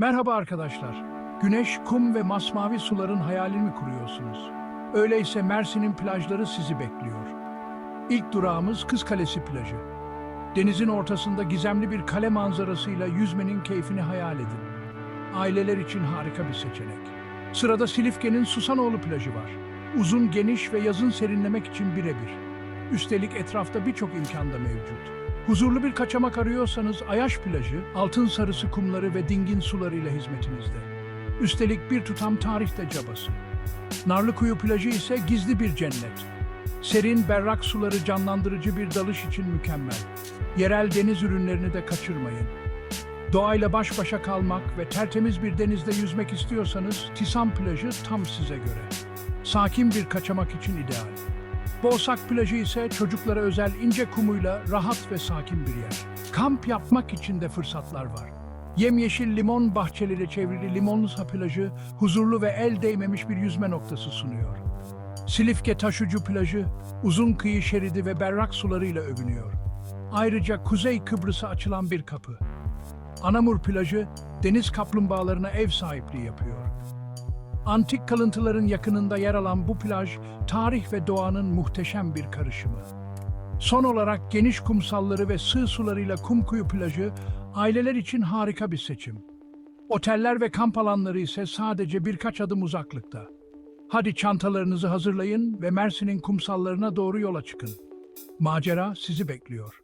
Merhaba arkadaşlar. Güneş, kum ve masmavi suların hayalini kuruyorsunuz? Öyleyse Mersin'in plajları sizi bekliyor. İlk durağımız Kız Kalesi plajı. Denizin ortasında gizemli bir kale manzarasıyla yüzmenin keyfini hayal edin. Aileler için harika bir seçenek. Sırada Silifke'nin Susanoğlu plajı var. Uzun, geniş ve yazın serinlemek için birebir. Üstelik etrafta birçok imkan da mevcut. Huzurlu bir kaçamak arıyorsanız Ayaş plajı, altın sarısı kumları ve dingin sularıyla hizmetinizde. Üstelik bir tutam tarih de cabası. Narlıkuyu plajı ise gizli bir cennet. Serin, berrak suları canlandırıcı bir dalış için mükemmel. Yerel deniz ürünlerini de kaçırmayın. Doğayla baş başa kalmak ve tertemiz bir denizde yüzmek istiyorsanız Tisan plajı tam size göre. Sakin bir kaçamak için ideal. Boğsak plajı ise çocuklara özel ince kumuyla rahat ve sakin bir yer. Kamp yapmak için de fırsatlar var. Yemyeşil limon bahçeleriyle çevrili Limonlusa plajı huzurlu ve el değmemiş bir yüzme noktası sunuyor. Silifke Taşucu plajı uzun kıyı şeridi ve berrak sularıyla övünüyor. Ayrıca Kuzey Kıbrıs'a açılan bir kapı. Anamur plajı deniz kaplumbağalarına ev sahipliği yapıyor. Antik kalıntıların yakınında yer alan bu plaj, tarih ve doğanın muhteşem bir karışımı. Son olarak geniş kumsalları ve sığ sularıyla Kumkuyu plajı, aileler için harika bir seçim. Oteller ve kamp alanları ise sadece birkaç adım uzaklıkta. Hadi çantalarınızı hazırlayın ve Mersin'in kumsallarına doğru yola çıkın. Macera sizi bekliyor.